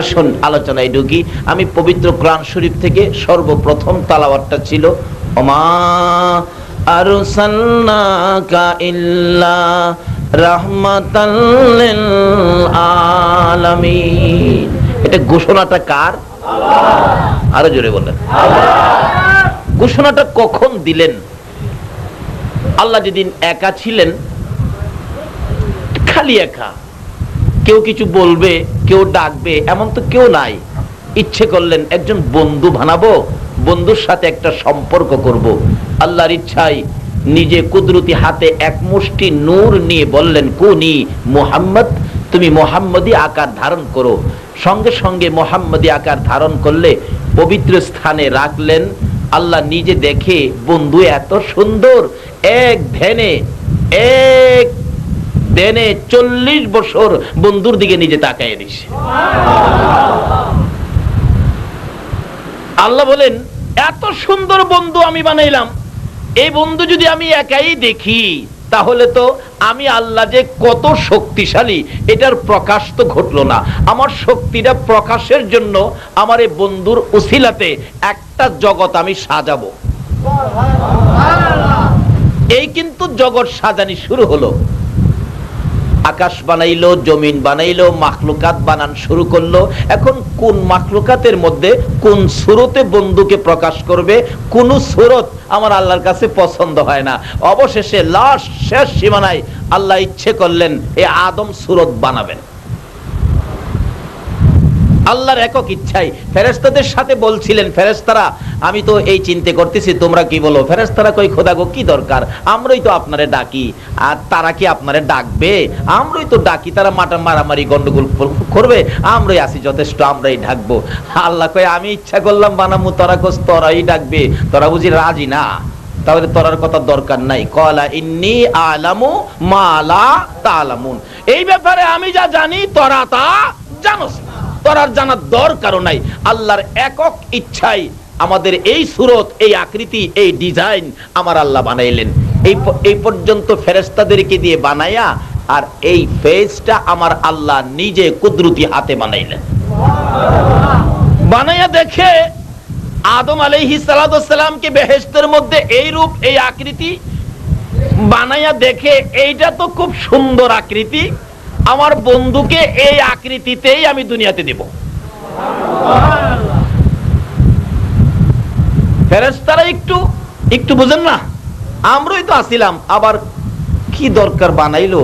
আসুন আলোচনায় ঢুকি। আমি পবিত্র কোরআন শরীফ থেকে সর্বপ্রথম তালাওয়াতটা ছিল, ওমা আরসালনাকা এটা ঘোষণাটা কার? আরও জোরে বললেন। ঘোষণাটা কখন দিলেন? আল্লাহ যেদিন একা ছিলেন, খালি একা। কেউ কিছু বলবে, কেউ ডাকবে, এমন তো কেউ নাই। ইচ্ছে করলেন একজন বন্ধু বানাবো, বন্ধুর সাথে একটা সম্পর্ক করব। আল্লাহর ইচ্ছায় নিজে কুদরতি হাতে এক মুষ্টি নূর নিয়ে বললেন, কুনি মোহাম্মদ, তুমি মোহাম্মদী আকার ধারণ করো। সঙ্গে সঙ্গে মোহাম্মদী আকার ধারণ করলে পবিত্র স্থানে রাখলেন। আল্লাহ নিজে দেখে, বন্ধু এত সুন্দর, এক ধ্যানে, এক দেনে চল্লিশ বছর বন্ধুর দিকে নিজে তাকায় দিছে আল্লাহ বলেন, এত সুন্দর বন্ধু আমি বানাইলাম। এই বন্ধু যদি আমি একাই দেখি, তাহলে তো আমি আল্লাহ যে কত শক্তিশালী, এটার প্রকাশ তো ঘটলো না। আমার শক্তিটা প্রকাশের জন্য আমার এই বন্ধুর উসিলাতে একটা জগৎ আমি সাজাবো। এই কিন্তু জগৎ সাজানি শুরু হলো। আকাশ বানাইলো, জমিন বানাইলো, মাখলুকাত বানান শুরু করল। এখন কোন মাখলুকাতের মধ্যে কোন সুরতে বন্ধুকে প্রকাশ করবে, কোন সুরত আমার আল্লাহর কাছে পছন্দ হয় না। অবশেষে লাস্ট শেষ সীমানায় আল্লাহ ইচ্ছে করলেন, এ আদম সুরত বানাবেন। আল্লাহর একক ইচ্ছাই ফেরেস্তাদের সাথে বলছিলেন ফেরেস্তারা আমি তো এই চিন্তা করতেছি, তোমরা কি বলো? ফেরেস্তারা কই, খোদা গো, কি দরকার? আমরাই তো আপনারে ডাকি। আর তারা কি আপনারে ডাকবে? আমরাই তো ডাকি, তারা মাটা মারামারি গন্ডগোল করবে। আমরাই আসি যথেষ্ট, আমরাই ডাকবো। আল্লাহ কয়, আমি ইচ্ছা করলাম, বানামু, তোরা কোস তোরাই ডাকবে। তোরা বুঝি রাজি না? তাহলে তোরার কথা দরকার নাই। কলা ইন্নি আলামু মালা তালামুন। এই ব্যাপারে আমি যা জানি, তোরা তা জানোস আর জানার দরকারও নাই। আল্লাহর একক ইচ্ছাই আমাদের এই সুরত, এই আকৃতি, এই ডিজাইন আমার আল্লাহ বানাইলেন। এই এই পর্যন্ত ফেরেস্তাদেরকে দিয়ে বানায়া আর এই ফেজটা আমার আল্লাহ নিজে কুদরতি হাতে বানাইলেন। বানাইয়া দেখে আদম আলাইহি সালামকে বেহেশতের মধ্যে এই রূপ, এই আকৃতি বানাইয়া দেখে এইটা তো খুব সুন্দর আকৃতি। আমার বন্ধুকে এই আকৃতিতেই আমি দুনিয়াতে দেব। ফেরেস্তারা একটু একটু বুঝেন না? আমরাই তো আসিলাম, আবার কি দরকার বানাইলো?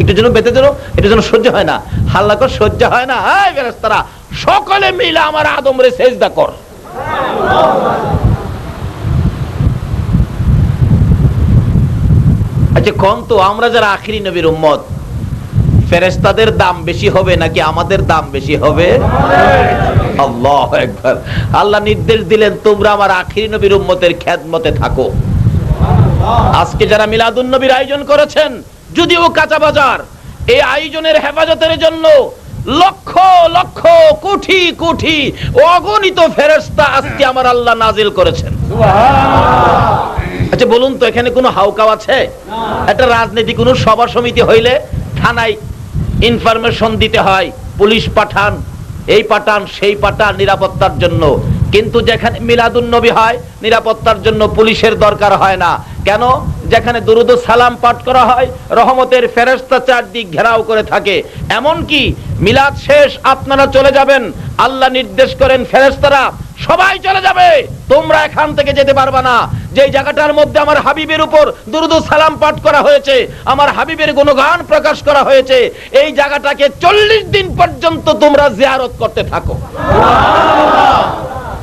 একটু যেন বেঁধে দিল এটা যেন সহ্য হয় না। হাল্লা কর, সহ্য হয় না। হ্যাঁ ফেরেস্তারা সকলে মিলে আমার আদমরে সেজদা কর। আচ্ছা কম তো, আমরা যারা আখিরি নবীর উম্মত ফেরেস্তাদের দাম বেশি হবে নাকি আমাদের দাম বেশি হবে? আল্লাহ একবার আল্লাহ নির্দেশ দিলেন, তোমরা আমার আখিরি নবীর উম্মতের খ্যাতমতে থাকো। আজকে যারা মিলাদুন নবীর আয়োজন করেছেন, যদিও কাঁচা বাজার, এই আয়োজনের হেফাজতের জন্য লক্ষ লক্ষ, কোটি কোটি অগণিত ফেরেস্তা আজকে আমার আল্লাহ নাজিল করেছেন। আচ্ছা বলুন তো, এখানে কোনো হাউকাও আছে? একটা রাজনীতি, কোনো সভা সমিতি হইলে থানায় ইনফরমেশন দিতে হয় পুলিশ পাঠান এই পাঠান সেই পাঠান নিরাপত্তার জন্য। কিন্তু যেখানে মিলাদুন নবী হয়, নিরাপত্তার জন্য পুলিশের দরকার হয় না। কেন? যেখানে দুরুদ সালাম পাঠ করা হয়, রহমতের ফেরেস্তা চারদিক ঘেরাও করে থাকে। এমন কি মিলাদ শেষ, আপনারা চলে যাবেন। আল্লাহ নির্দেশ করেন ফেরেস্তারা সবাই চলে যাবে। তোমরা এখান থেকে যেতে পারবে না। যে জায়গাটার মধ্যে আমার হাবিবের উপর দুরুদ সালাম পাঠ করা হয়েছে, আমার হাবিবের গুণগান প্রকাশ করা হয়েছে, এই জায়গাটাকে চল্লিশ দিন পর্যন্ত তোমরা জিয়ারত করতে থাকো।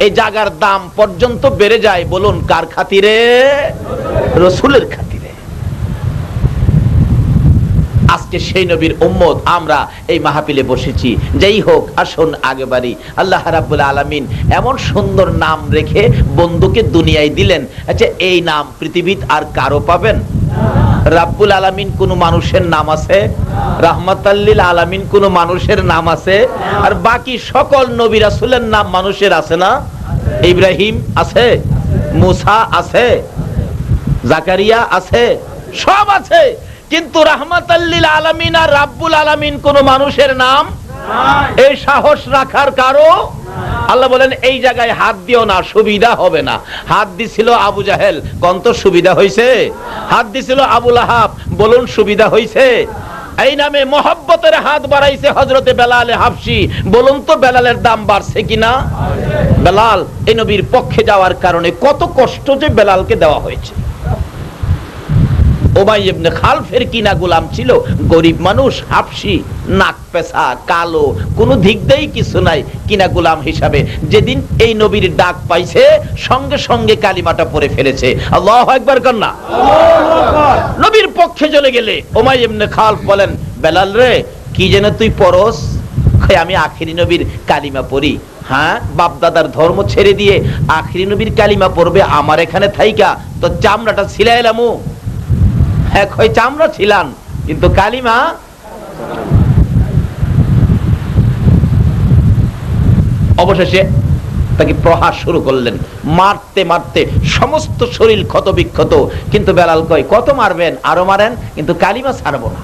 এই জায়গার দাম পর্যন্ত বেড়ে যায় বলুন কার খাতিরে? রসুলের খাতিরে। আজকে সেই নবীর উম্মত আমরা এই মাহফিলে বসেছি। যেই হোক, আসুন আগে বাড়ি। আল্লাহ রাব্বুল আলামিন এমন সুন্দর নাম রেখে বন্ধুকে দুনিয়ায় দিলেন। আচ্ছা এই নাম পৃথিবীত আর কারও পাবেন? রাব্বুল আলামিন কোন মানুষের নাম আছে? রাহমাতাল্লিল আলামিন কোন মানুষের নাম আছে? আর বাকি সকল নবী রাসূলের নাম মানুষের আছে না? ইব্রাহিম আছে মুসা আছে জাকারিয়া আছে সব আছে। কিন্তু রাহমাতাল্লিল আলামিন আর রাব্বুল আলামিন কোন মানুষের নাম এই সাহস রাখার কারও আল্লাহ বলেন, এই জায়গায় হাত দিও না, সুবিধা হবে না। হাত দিছিল আবু জাহেল কন্ত সুবিধা হইছে? হাত দিছিল আবুল আহাব বলুন সুবিধা হইছে? এই নামে মোহাব্বতের হাত বাড়াইছে হজরতে বেলালে হাফসি, বলুন তো বেলালের দাম বাড়ছে কিনা? বেলাল এই নবীর পক্ষে যাওয়ার কারণে কত কষ্ট যে বেলালকে দেওয়া হয়েছে। ওবাই ইবনে খালফের কিনা গোলাম ছিল, গরিব মানুষ, হাফসি, নাক পেশা কালো, কোনো দিক কিছু নাই কিনা গোলাম হিসাবে। যেদিন এই নবীর ডাক পাইছে, সঙ্গে সঙ্গে কালিমাটা পরে ফেলেছে। আল্লাহ একবার নবীর পক্ষে চলে গেলে ওমাই ইবনে খালফ বলেন, বেলাল রে, কি যেন তুই পরস আমি আখিরি নবীর কালিমা পড়ি। হ্যাঁ বাপ দাদার ধর্ম ছেড়ে দিয়ে আখিরি নবীর কালিমা পড়বে আমার এখানে থাইকা। তো চামড়াটা ছিলাইলামু। হ্যাঁ কয় চামড়া ছিলান, কিন্তু কালিমা অবশেষে তাকে প্রহার শুরু করলেন। মারতে মারতে সমস্ত শরীর ক্ষত বিক্ষত কিন্তু বেলাল কয়, কত মারবেন? আরও মারেন? কিন্তু কালিমা ছাড়বো না।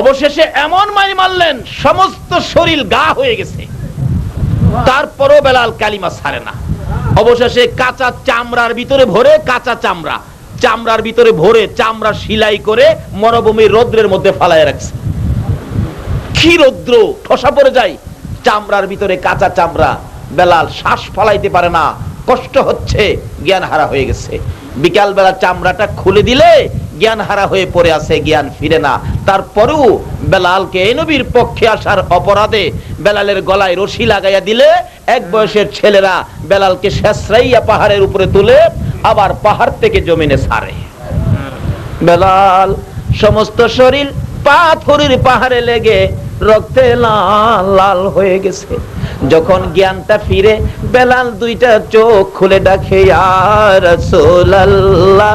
অবশেষে এমন মাই মারলেন, সমস্ত শরীর গা হয়ে গেছে। তারপরও বেলাল কালিমা ছাড়ে না। অবশেষে কাঁচা চামড়ার ভিতরে ভরে কাঁচা চামড়া। চামড়ার ভিতরে ভরে চামড়া সিলাই করে মরুভূমির রৌদ্রের মধ্যে ফালায় রাখছে। কি রৌদ্র? ঠসা পড়ে যায়। চামড়ার ভিতরে কাঁচা চামড়া। বেলাল শ্বাস ফলাইতে পারে না। কষ্ট হচ্ছে জ্ঞান হারা হয়ে গেছে। বিকাল বেলা চামড়াটা খুলে দিলে জ্ঞান হারা হয়ে পড়ে আছে, জ্ঞান ফিরে না। তারপরেও বেলালকে এই নবীর পক্ষে আসার অপরাধে বেলালের গলায় রশি লাগাইয়া দিলে এক বয়সের ছেলেরা বেলালকে শেষরাইয়া পাহাড়ের উপরে তুলে আবার পাহাড় থেকে জমিনে সারে। বেলাল সমস্ত শরীর পাথরের পাহাড়ে লেগে রক্তে লাল লাল হয়ে গেছে। যখন জ্ঞানটা ফিরে, বেলাল দুইটা চোখ খুলে ডাকে আর রাসূলুল্লাহ।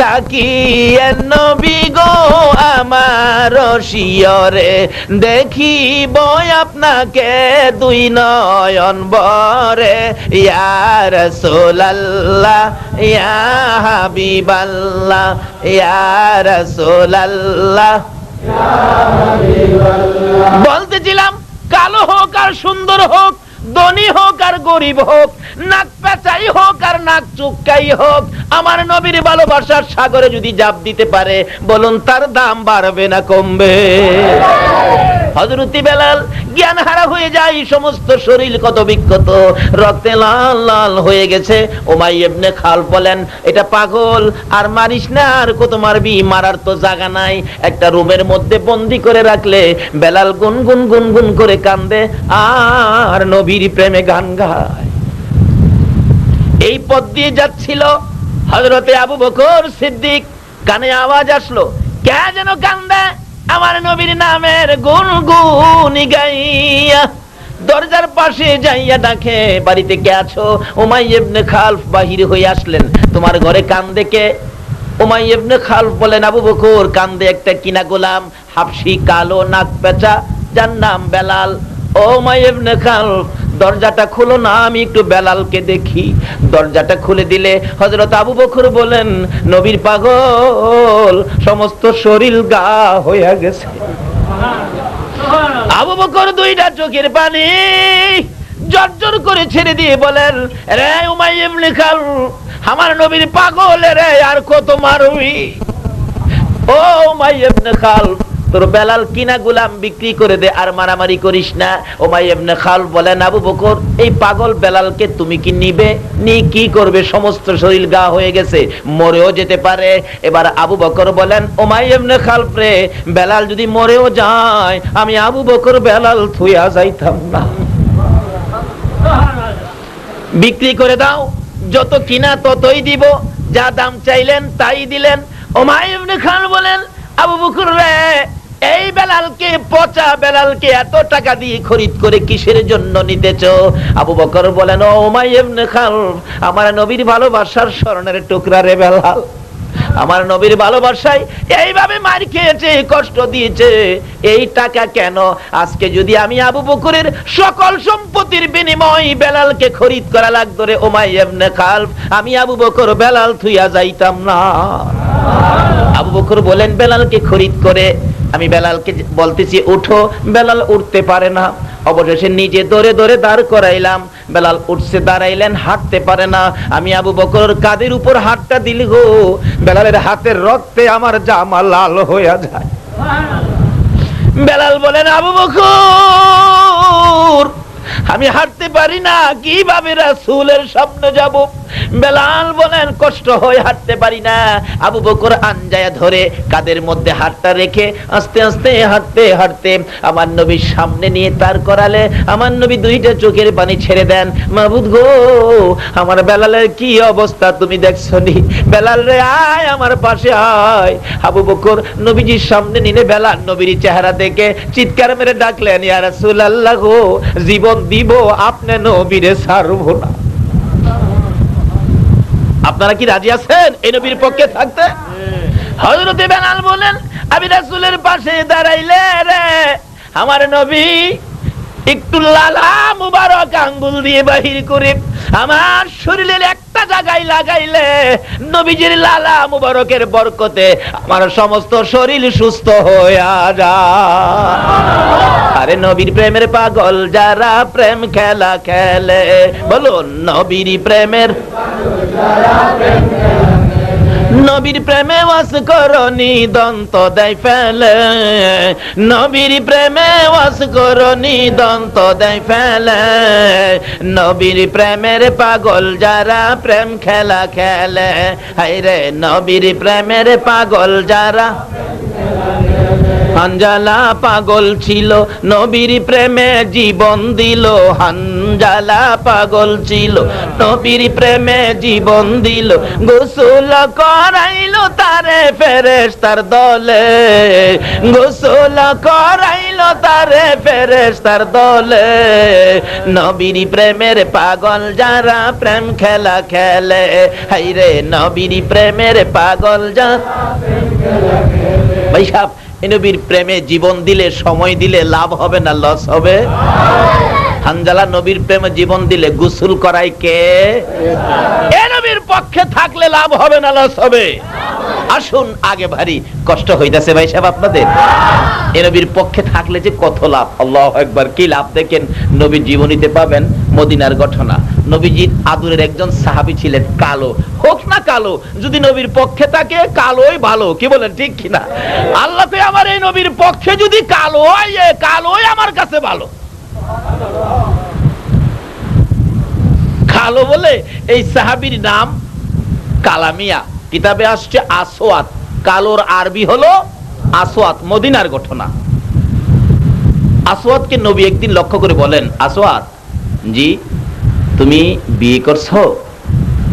থাকিয়ে নবী গো আমার শিয়রে দেখিব আপনাকে দুই নয়ন বরে। ইয়ার সোলাল্লাহ ইয়া হাবিবাল্লাহ ইয়ার সোলাল্লাহ বলতেছিলাম, কালো হোক আর সুন্দর হোক ধনী হোক আর গরিব হোক, নাক পেঁচাই হোক আর নাক চুক্কাই হোক, আমার নবীর ভালোবাসার সাগরে যদি জাপ দিতে পারে, বলুন তার দাম বাড়বে না কমবে। হজরতি বেলাল জ্ঞান হারা হয়ে যায়, সমস্ত শরীর কত বিক্ষত রক্তে লাল লাল হয়ে গেছে। ওমাই ইবনে খাল বলেন, এটা পাগল, আর মারিস না, আর কত মারবি, মারার তো জায়গা নাই। একটা রুমের মধ্যে বন্দি করে রাখলে বেলাল গুন গুন গুন গুন করে কান্দে, আর নবীর প্রেমে গান গায়। এই পথ দিয়ে যাচ্ছিল হজরতে আবু বকর সিদ্দিক। কানে আওয়াজ আসলো, কে যেন কান্দে? আমার নবীর নামের গুন গুন গাইয়া দরজার পাশে যাইয়া ডাকে, বাড়িতে কে আছো? ওমাই ইবনে খালফ বাহির হয়ে আসলেন। তোমার ঘরে কান দেখে ওমাই ইবনে খালফ বলেন, আবু বকর, কান্দে একটা কিনা গোলাম, হাফসি, কালো, নাক পেঁচা যার নাম বেলাল। ও মাই ইবনে খালফ দরজাটা খুলো না, আমি একটু বেলালকে দেখি। দরজাটা খুলে দিলে হজরত আবু বকর বলেন, নবীর পাগল, সমস্ত শরীর গা হইয়া গেছে। আবু বকর দুইটা চোখের পানি জর্জর করে ছেড়ে দিয়ে বলেন, রে উমাই ইবনে আমার নবীর পাগল রে, আর কত মারবি? ও উমাই ইবনে খাল তোর বেলাল কিনা গুলাম বিক্রি করে দে, আর মারামারি করিস না। ওমাই এমনি খাল বলেন, আবু বকর, এই পাগল বেলালকে তুমি কি নিবে? নি কি করবে? সমস্ত শরীর গা হয়ে গেছে, মরেও যেতে পারে। এবার আবু বকর বলেন, ওমাই এমনি খাল প্রে বেলাল যদি মরেও যায়, আমি আবু বকর বেলাল থুইয়া যাইতাম না। বিক্রি করে দাও, যত কিনা ততই দিব, যা দাম চাইলেন তাই দিলেন। ওমাই ইবনে খান বলেন, আবু বকর রে এই বেলালকে, পচা বেলালকে এত টাকা দিয়ে খরিদ করে কিসের জন্য নিতেছ? আবু বকর বলেন, ও উমাই ইবনে খালফ আমার নবীর ভালোবাসার স্মরণের টুকরা রে বেলাল। আমার নবীর ভালোবাসায় এইভাবে মার খেয়েছে, কষ্ট দিয়েছে। এই টাকা কেন? আজকে যদি আমি আবু বকরের সকল সম্পত্তির বিনিময় বেলালকে খরিদ করা লাগতো রে ওমাই এমনে খালফ আমি আবু বকর বেলাল থুইয়া যাইতাম না। আবু বকর বলেন, বেলালকে খরিদ করে আমি বেলালকে বলতেছি, উঠো। বেলাল উঠতে পারে না। অবশেষে নিজে দৌড়ে দৌড়ে দাঁড় করাইলাম। বেলাল উঠছে, দাঁড়াইলেন, হাঁটতে পারে না। আমি আবু বকর কাদের উপর হাতটা দিলি গো। বেলালের হাতের রক্তে আমার জামা লাল হইয়া যায়। বেলাল বলেন, আবু বকর, আমি হাঁটতে পারি না। কীভাবে রাসূলের সামনে যাব? বেলাল বলেন, কষ্ট হয় হাঁটতে পারি না। আবু বকর আনজায়া ধরে কাদের মধ্যে হাতটা রেখে আস্তে আস্তে হাঁটতে হাঁটতে আমার নবীর সামনে নিয়ে তার করালে আমার নবী দুইটা চোখের পানি ছেড়ে দেন মাহবুদ গো, আমার বেলালের কি অবস্থা তুমি দেখছ নি? বেলাল রে, আয় আমার পাশে আয়। আবু বকর নবীজির সামনে নিলে বেলাল নবীর চেহারা দেখে চিৎকার মেরে ডাকলেন, ইয়া রাসূলুল্লাহ গো, জীবন দিব আপনি নবীরে ছাড়বো না। আপনারা কি রাজি আছেন? এই নবীর পক্ষে থাকতে? হযরতে বেলাল বলেন আমি রাসূলের পাশে দাঁড়াইলে রে, আমার নবী একটু লালা মুবারক আঙ্গুল দিয়ে বাহির করে আমার শরীরের একটা জায়গায় লাগাইলে নবীজির লালা মুবারকের বরকতে আমার সমস্ত শরীর সুস্থ হইয়া যায়। আরে নবীর প্রেমের পাগল, যারা প্রেম খেলা খেলে, বলুন নবীর প্রেমের নবীর প্রেমে ওয়াস করনি, দন্ত দেয় ফেলে। নবীর প্রেমে ওয়াস করনি, দন্ত দেয় ফেলে। নবীর প্রেমের পাগল যারা প্রেম খেলা খেলে হাইরে নবীর প্রেমের পাগল যারা হানজালা পাগল ছিল, নবীর প্রেমে জীবন দিল। হানজালা পাগল ছিল, নবীর প্রেমে জীবন দিল। গোসল করাইলো তারে ফেরেশতার দলে। গোসল করাইলো তারে ফেরেশতার দলে। নবীর প্রেমের পাগল যারা প্রেম খেলা খেলে, হাইরে নবীর প্রেমের পাগল যারা ভাই সাহেব নবীর প্রেমে জীবন দিলে, সময় দিলে লাভ হবে না, লস হবে? হানজালা নবীর প্রেমে জীবন দিলে গোসল করাই কে? এ নবীর পক্ষে থাকলে লাভ হবে না, লস হবে? আসুন, আগে ভারী, কষ্ট হইতাছে ভাই সাহেব আপনাদের। এ নবীর পক্ষে থাকলে যে কত লাভ? আল্লাহ একবার কি লাভ দেখেন? নবীর জীবনীতে পাবেন মদিনার ঘটনা। নবীজির আদুরের একজন সাহাবী ছিলেন কালো। হোক না কালো, যদি নবীর পক্ষে থাকে, কালোই ভালো। কি বলেন, ঠিক কিনা আল্লাহ তো আমার এই নবীর পক্ষে যদি কালো কালোই আমার কাছে ভালো। কালো বলে এই সাহাবীর নাম কালামিয়া। কিতাবে আসছে আসোয়াত কালোর আরবি হলো আসোয়াত মদিনার ঘটনা। আসোয়াতকে নবী একদিন লক্ষ্য করে বলেন আসোয়াত জি তুমি বিয়ে করছ?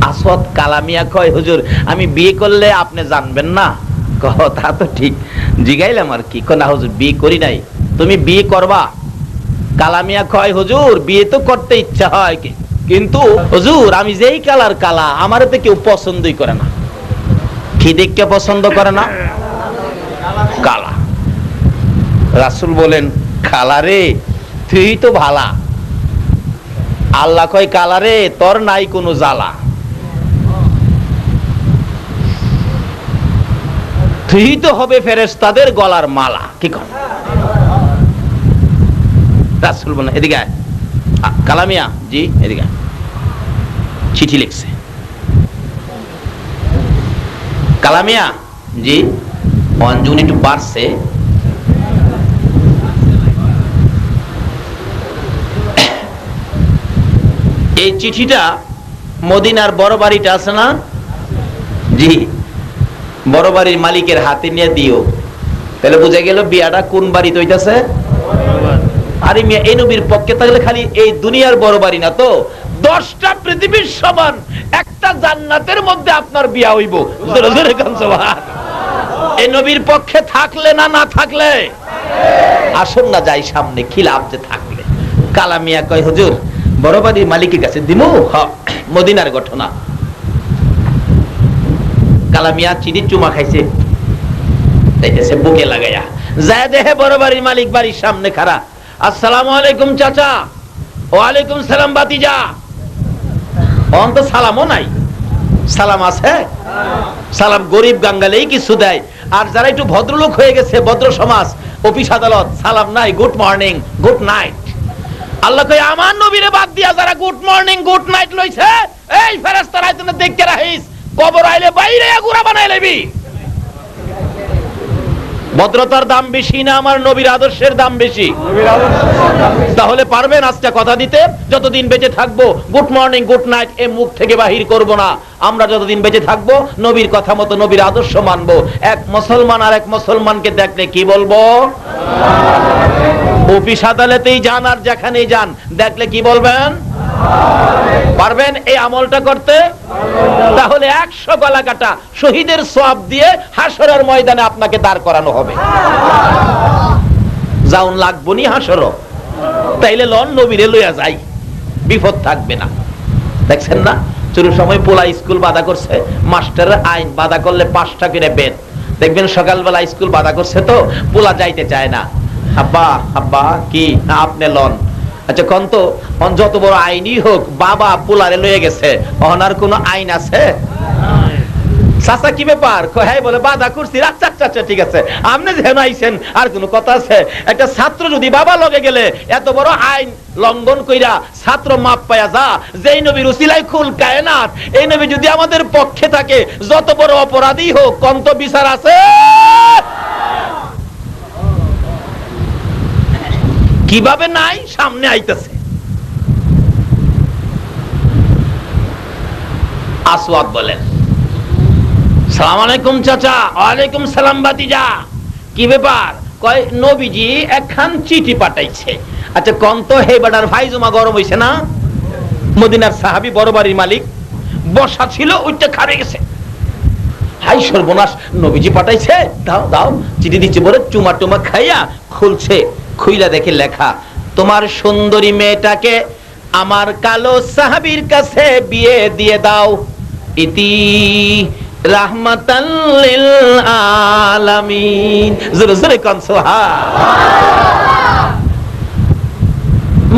আসওয়াত কালামিয়া কয়, হুজুর, আমি বিয়ে করলে আপনি জানবেন না? কথা তো ঠিক। জিগাইলাম আর কি। না, হুজুর, বিয়ে করি নাই। তুমি বিয়ে করবা? কালামিয়া কয়, হুজুর, বিয়ে তো করতে ইচ্ছা হয় কিন্তু, হুজুর, আমি যেই কালার কালা আমার তো কেউ পছন্দই করে না। কি দেখকে পছন্দ করে না? কালা। রাসূল বলেন কালারে তুই তো ভালা। আল্লাহ কয়, কালারে, তোর নাই কোনো জ্বালা। তুই তো হবে ফেরেশতাদের গলার মালা। কি কর এদিকে কালামিয়া, জি, এদিকে চিঠি লিখছে। কালামিয়া, জি, অঞ্জুন একটু বাড়ছে এই চিঠিটা মদিনার বড় বাড়িটা আছে না? জি। বড় বাড়ির মালিকের হাতে নিয়ে দিও। তাহলে বুঝা গেল বিয়াটা কোন এই নবীর পক্ষে থাকলে খালি এই দুনিয়ার বড় বাড়ি না তো? দশটা পৃথিবীর সমান একটা জান্নাতের মধ্যে আপনার বিয়া হইব। নবীর পক্ষে থাকলে না না থাকলে? আসুন না যাই সামনে খিলাফ যে থাকলে কালামিয়া কয়, হুজুর বড় মালিকের কাছে দিমু? মদিনার ঘটনা। কালামিয়া চিনি চুমা খাইছে। যাইতেছে বুকে লাগাইয়া যায় দেহে বড় বাড়ির মালিক বাড়ির সামনে খাড়া। আসসালামু আলাইকুম, চাচা। ওয়ালাইকুম সালাম বাতিজা অন তো সালামও নাই। সালাম আছে? সালাম গরিব গাঙ্গালেই কিছু দেয়। আর যারা একটু ভদ্রলোক হয়ে গেছে, ভদ্র সমাজ, অফিস আদালত, সালাম নাই, গুড মর্নিং, গুড নাইট। আল্লাহ কই আমার নবীরে বাদ দিয়া যারা গুড মর্নিং গুড নাইট লইছে এই ফেরেশতারা তুমি দেখতে রাখিস কবর আইলে বাইরে গুড়া বানাই লইবি। ভদ্রতার দাম বেশি না আমার নবীর আদর্শের দাম বেশি? তাহলে পারবেন আজকে কথা দিতে? যতদিন বেঁচে থাকব গুড মর্নিং গুড নাইট এ মুখ থেকে বাহির করব না। আমরা যতদিন বেঁচে থাকব নবীর কথা মতো নবীর আদর্শ মানবো। এক মুসলমান আর এক মুসলমানকে দেখলে কি বলব? অফিস আদালতেই যান আর যেখানেই যান, দেখলে কি বলবেন? পারবেন এই আমলটা করতে? তাহলে একশো গলা কাটা শহীদের সব দিয়ে হাসরের ময়দানে আপনাকে দাঁড় করানো হবে। যাউন লাগবো নি হাসর তাইলে লন নবীরে লইয়া যাই। বিপদ থাকবে না। দেখছেন না? চুরুর সময় পোলা স্কুল বাধা করছে মাস্টারের আইন বাধা করলে পাঁচটা করে বেদ দেখবেন সকালবেলা স্কুল বাধা করছে তো, পোলা যাইতে চায় না। আব্বা আব্বা কি? না, আপনি লন। আচ্ছা কন তো যত বড় আইনই হোক, বাবা পোলারে লয়ে গেছে। অনার কোনো আইন আছে? কি ব্যাপার? হ্যাঁ বলে বাধা করছি। আচ্ছা আচ্ছা আচ্ছা ঠিক আছে। আপনি আর কোনো কথা আছে? একটা ছাত্র যদি বাবা লগে গেলে, এত বড় আইন লঙ্ঘন কইরা ছাত্র মাপ পায়া যা, যেই নবীর উসিলাই খুল কায়নাত, এই নবী যদি আমাদের পক্ষে থাকে, যত বড় অপরাধী হোক কন্ত বিচার আছে? কীভাবে নাই? সামনে আইতেছে। আসওয়াদ বলেন। সালাম আলাইকুম চাচা, ওয়ালাইকুম সালাম বাতিজা কি ব্যাপার? কয়, নবীজি একখান চিঠি পাঠাইছে। আচ্ছা কন তো, হে বাডার ভাই, জমা গরম হইছে না? মদিনার সাহাবী বড় বাড়ির মালিক, বসা ছিল ওইটা খারে গেছে। হাই সর্বনাশ, নবীজি পাঠাইছে, দাও দাও, চিঠি দিচ্ছে বলে চুমা টুমা খাইয়া খুলছে। খুইলা দেখে লেখা, তোমার সুন্দরী মেয়েটাকে আমার কালো সাহাবীর কাছে বিয়ে দিয়ে দাও। ইতি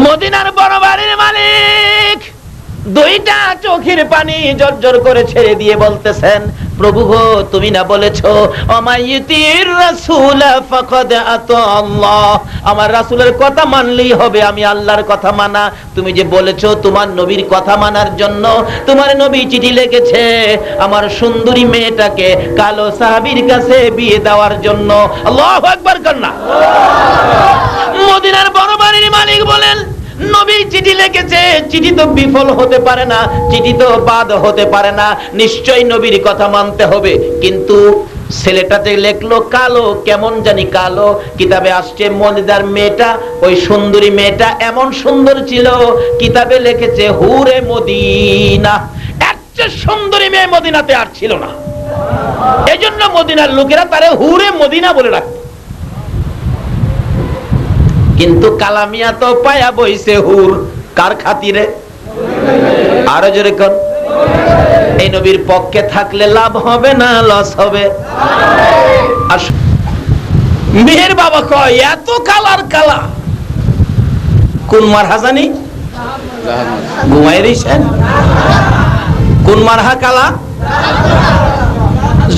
মদিনার বড় বাড়ির মালিক দুইটা চোখের পানি জর্জর করে ছেড়ে দিয়ে বলতেছেন প্রভু তুমি না বলেছ অমাইতির রাসূল ফাকাদ আতা আল্লাহ আমার রাসূলের কথা মানলেই হবে, আমি আল্লাহর কথা মানা। তুমি যে বলেছ তোমার নবীর কথা মানার জন্য, তোমার নবী চিঠি লিখেছে, আমার সুন্দরী মেয়েটাকে কালো সাহাবীর কাছে বিয়ে দেওয়ার জন্য। আল্লাহু আকবার কন্যা মদিনার বড় বাড়ির মালিক বলেন নবী চিঠি লিখেছে, চিঠি তো বিফল হতে পারে না, চিঠি তো বাদ হতে পারে না, নিশ্চয়ই নবীর কথা মানতে হবে। কিন্তু ছেলেটাতে লেখলো কালো, কেমন জানি কালো, কিতাবে আসছে মেয়েটা, ওই সুন্দরী মেয়েটা এমন সুন্দর ছিল, কিতাবে লিখেছে, হুরে মদিনা। এর সুন্দরী মেয়ে মদিনাতে আর ছিল না। এজন্য মদিনার লোকেরা তারে হুরে মদিনা বলে রাখতো কিন্তু কালামিয়া তো পায়া বইছে হুর। কার খাতিরে? আরও জোরে কর এই নবীর পক্ষে থাকলে লাভ হবে না, লস হবে। মেয়ের বাবা কয়, এত কালার কালা। কোন মার হাজানি ঘুমাই রইছেন কোন মারহা কালা?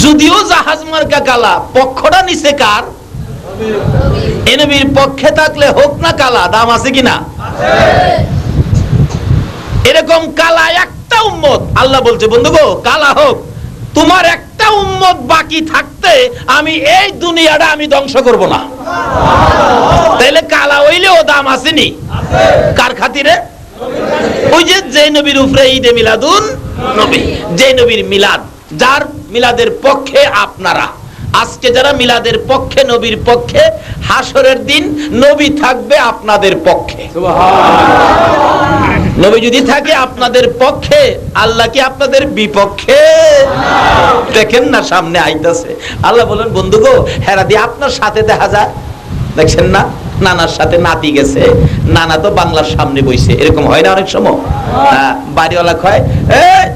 যদিও জাহাজ মার্কা কালা, পক্ষটা নিচে কার? এ নবীর পক্ষে থাকলে হোক না কালা, দাম আছে কিনা? এরকম কালা একটা উম্মত, আল্লাহ বলছে, বন্ধু গো, কালা হোক, তোমার একটা উম্মত বাকি থাকতে আমি এই দুনিয়াটা আমি ধ্বংস করব না। তাইলে কালা হইলেও দাম আসেনি। কার খাতিরে? ওই যে যে নবীর উপরে ঈদে মিলাদুন নবী যে নবীর মিলাদ, যার মিলাদের পক্ষে আপনারা। আজকে যারা মিলাদের পক্ষে নবীর পক্ষে হাসরের দিন নবী থাকবে আপনাদের পক্ষে। নবী যদি থাকে আপনাদের পক্ষে আল্লাহ কি আপনাদের বিপক্ষে? দেখেন না সামনে আইতাছে। আল্লাহ বলেন বন্ধু গো হেরা দিয়ে আপনার সাথে দেখা যায়? দেখছেন না? নানার সাথে নাতি গেছে। নানা তো বাংলার সামনে বইছে। এরকম হয় না অনেক সময়? হ্যাঁ, বাড়িওয়ালা কয়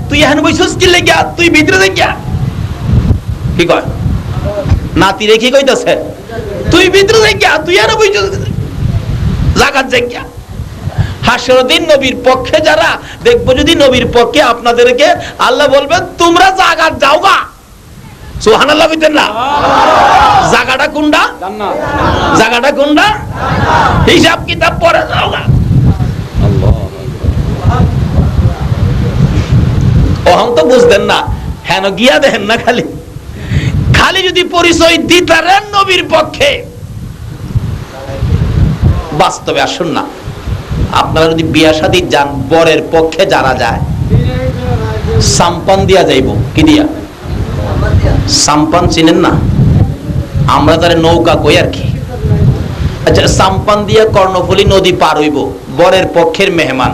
তুই এখানে বইছিস কি লেগিয়া? তুই ভিতরে দেখিয়া? কি কয়? নাতি রেখে কইতাছে? তুই ভিতরে দেখিয়া তুই এখানে বইছিস জাগাত দেখিয়া হাসর দিন নবীর পক্ষে যারা, দেখব যদি নবীর পক্ষে আপনাদেরকে আল্লাহ বলবেন, তোমরা জাগাত না? জাগাটা কোনটা? জাগাটা কোনটা? হিসাব কিতাব পরে অহং তো বুঝতেন না। হেন গিয়া দেখেন না খালি। খালি যদি পরিচয় দিতারেন নবীর পক্ষে। বাস্তবে আসুন না। আপনারা যদি বিয়া শাদী যান, বরের পক্ষে যারা যায়, সাম্পান দিয়া যাইব। কি দিয়া? সাম্পান চিনেন না? আমরা নৌকা কই আর কি? আচ্ছা সাম্পান দিয়া কর্ণফুলী নদী পার হইব, বরের পক্ষের মেহমান।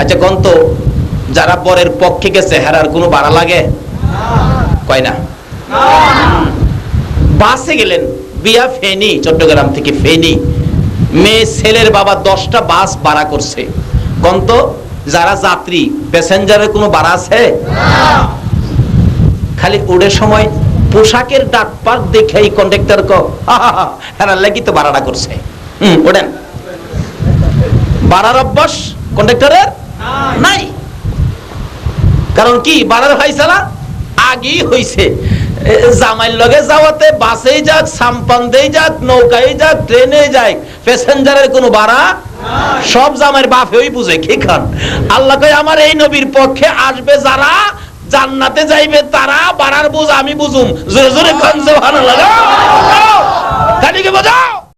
আচ্ছা কোন তো যারা বরের পক্ষে গেছে, হেরার কোনো ভাড়া লাগে? কয় না? বাসে গেলেন বিয়া ফেনি চট্টগ্রাম থেকে ফেনি। মেয়ে ছেলের বাবা দশটা বাস ভাড়া করছে। কন্ত যারা যাত্রী প্যাসেঞ্জারের কোনো ভাড়া আছে? খালি উড়ে সময় পোশাকের ডাক পাক দেখে এই কন্ডাক্টর কো হ্যাঁ লাগি তো ভাড়াটা করছে। হুম ওঠেন। ভাড়ার অভ্যাস কন্ডাক্টরের নাই। কারণ কি বাড়ার ফাইসালা আগেই হইছে। এ, জামাইর লগে যাওয়াতে বাসেই যাক সাম্পান্দেই যাক নৌকায় যাক ট্রেনে যাক প্যাসেঞ্জারের কোনো ভাড়া সব জামাইয়ের বাপেই বুঝে কি খান? আল্লাহ কয় আমার এই নবীর পক্ষে আসবে যারা জান্নাতে যাইবে তারা বাড়ার বুঝ আমি বুঝুম। জোরে জোরে খান সুবহানাল্লাহ। কালিকে বোঝাও?